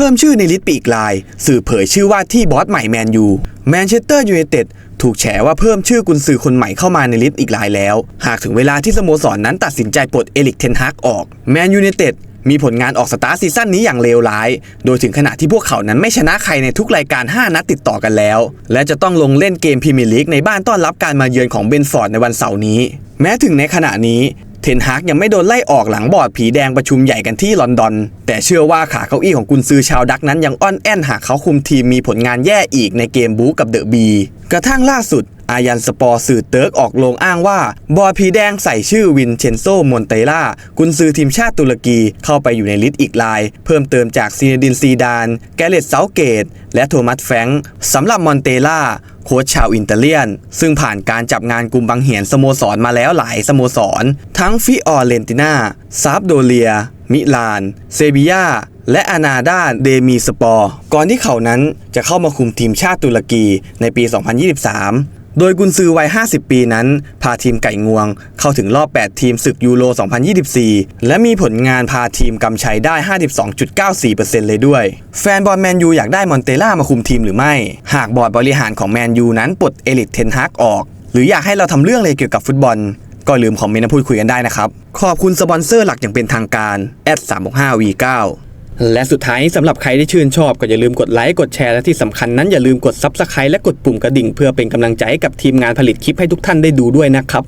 พิ่มชื่อในลิสต์ปีกลาย สื่อเผยชื่อว่าที่บอสใหม่แมนยูแมนเชสเตอร์ยูไนเต็ดถูกแฉว่าเพิ่มชื่อกุนซือคนใหม่เข้ามาในลิสต์อีกรายแล้ว หากถึงเวลาที่สโมสรนนั้นตัดสินใจปลดเอลิกเทนฮากออกแมนยูไนเต็ดมีผลงานออกสตาร์ซีซั่นนี้อย่างเลวร้าย โดยถึงขณะที่พวกเขานั้นไม่ชนะใครในทุกรายการ 5 นัดติดต่อกันแล้ว และจะต้องลงเล่นเกมพรีเมียร์ลีกในบ้านต้อนรับการมาเยือนของเบนฟอร์ดในวันเสาร์นี้ แม้ถึงในขณะนี้ เทนฮากยังไม่โดนไล่ออกหลังบอร์ดผีแดงประชุมใหญ่กันที่ลอนดอน แต่เชื่อว่าขาเก้าอี้ของกุนซือชาวดักนั้นยังอ้อนแอนหากเขาคุมทีมมีผลงานแย่อีกในเกมบู๊กับเดอะบีกระทั่งล่าสุด อายันสปอร์สื่อเติร์กออกโรงอ้างว่า บอร์ผีแดงใส่ชื่อวินเชนโซมอนเตล่ากุนซือทีมชาติตุรกีเข้าไปอยู่ในลิสต์อีกราย เพิ่มเติมจากซีเนดินซีดาน แกเรตเซาเกต และโทมัสแฟงสำหรับมอนเตล่าโค้ชชาวอินเตเลียน ซึ่งผ่านการจับงานกลุ่มบังเหียนสโมสรมาแล้วหลายสโมสร ทั้งฟิออเรนติน่าซาบโดเลีย มิลาน เซบียาและอานาดาเดมีสปอร์ ก่อนที่เขานั้นจะเข้ามาคุมทีมชาติตุรกีในปี 2023 โดยกุนซือวัย 50 ปีนั้น พาทีมไก่งวง เข้าถึงรอบ 8 ทีมศึกยูโร 2024 และมีผลงานพาทีมกำชัยได้ 52.94%เลยด้วย แฟนบอลแมนยูอยากได้มอนเตล่ามาคุมทีมหรือไม่ หากบอร์ดบริหารของแมนยูนั้นปลดเอลิกเทนฮากออก หรืออยากให้เราทำเรื่องอะไรเกี่ยวกับฟุตบอล ก็ลืมคอมเมนต์มาพูดคุยกันได้นะครับ ขอบคุณสปอนเซอร์หลักอย่างเป็นทางการ @365V9 และสุดท้ายสำหรับใครที่ชื่นชอบก็อย่าลืมกดไลค์กดแชร์และที่สำคัญนั้นอย่าลืมกดซับสไครต์และกดปุ่มกระดิ่ง เพื่อเป็นกำลังใจให้กับทีมงานผลิตคลิปให้ทุกท่านได้ดูด้วยนะครับ